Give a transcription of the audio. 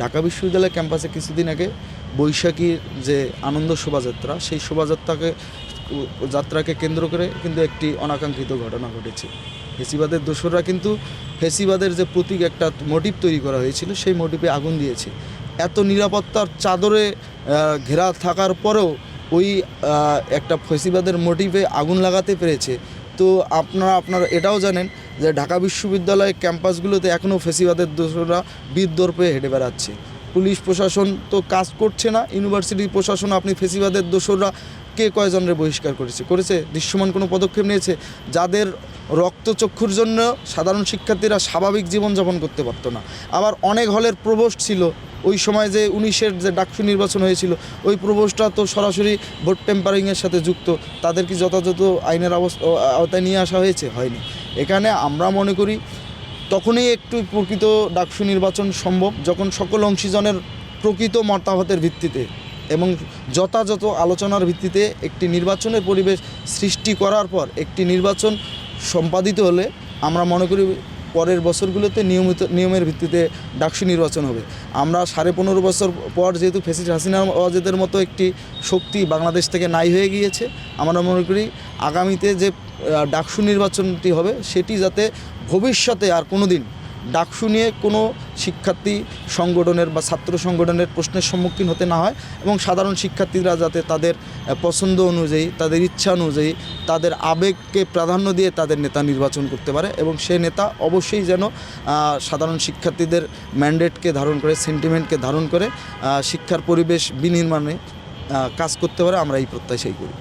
ঢাকা বিশ্ববিদ্যালয় ক্যাম্পাসে কিছুদিন আগে বৈশাখীর যে আনন্দ শোভাযাত্রা, সেই শোভাযাত্রাকে, যাত্রাকে কেন্দ্র করে কিন্তু একটি অনাকাঙ্ক্ষিত ঘটনা ঘটেছে। ফেসিবাদের দোসররা কিন্তু ফেসিবাদের যে প্রতীক, একটা মোটিভ তৈরি করা হয়েছিল, সেই মোটিভে আগুন দিয়েছে। এত নিরাপত্তার চাদরে ঘেরা থাকার পরেও ওই একটা ফেসিবাদের মোটিভে আগুন লাগাতে পেরেছে তো আপনারা আপনারা এটাও জানেন যে ঢাকা বিশ্ববিদ্যালয় ক্যাম্পাসগুলোতে এখনও ফেসিবাদের দোসররা বিদ্যর্পে হেঁটে বেড়াচ্ছে। পুলিশ প্রশাসন তো কাজ করছে না, ইউনিভার্সিটি প্রশাসন আপনি ফেসিবাদের দোসররা কে কয়জনের বহিষ্কার করেছে? করেছে, দৃশ্যমান কোনো পদক্ষেপ নিয়েছে? যাদের রক্তচক্ষুর জন্য সাধারণ শিক্ষার্থীরা স্বাভাবিক জীবনযাপন করতে পারতো না। আবার অনেক হলের প্রবোস্ট ছিল ওই সময় যে উনিশের যে ডাকসু নির্বাচন হয়েছিল, ওই প্রবোস্টটা তো সরাসরি ভোট টেম্পারিংয়ের সাথে যুক্ত। তাদের কি যথাযথ আইনের অবস্থা আওতায় নিয়ে আসা হয়েছে? হয়নি। এখানে আমরা মনে করি তখনই একটু প্রকৃত ডাকসু নির্বাচন সম্ভব, যখন সকল অংশীজনের প্রকৃত মতামতের ভিত্তিতে এবং যথাযথ আলোচনার ভিত্তিতে একটি নির্বাচনের পরিবেশ সৃষ্টি করার পর একটি নির্বাচন সম্পাদিত হলে আমরা মনে করি পরের বছরগুলোতে নিয়মিত নিয়মের ভিত্তিতে ডাকসু নির্বাচন হবে। আমরা সাড়ে পনেরো বছর পর যেহেতু ফেসিস হাসিনা ওয়াজেদের মতো একটি শক্তি বাংলাদেশ থেকে নাই হয়ে গিয়েছে, আমরা মনে করি আগামীতে যে ডাকসু নির্বাচনটি হবে, সেটি যাতে ভবিষ্যতে আর কোনো দিন ডাকসু নিয়ে কোনো শিক্ষার্থী সংগঠনের বা ছাত্র সংগঠনের প্রশ্নের সম্মুখীন হতে না হয় এবং সাধারণ শিক্ষার্থীরা যাতে তাদের পছন্দ অনুযায়ী, তাদের ইচ্ছা অনুযায়ী, তাদের আবেগকে প্রাধান্য দিয়ে তাদের নেতা নির্বাচন করতে পারে এবং সে নেতা অবশ্যই যেন সাধারণ শিক্ষার্থীদের ম্যান্ডেটকে ধারণ করে, সেন্টিমেন্টকে ধারণ করে শিক্ষার পরিবেশ বিনির্মাণে কাজ করতে পারে, আমরা এই প্রত্যাশাই করি।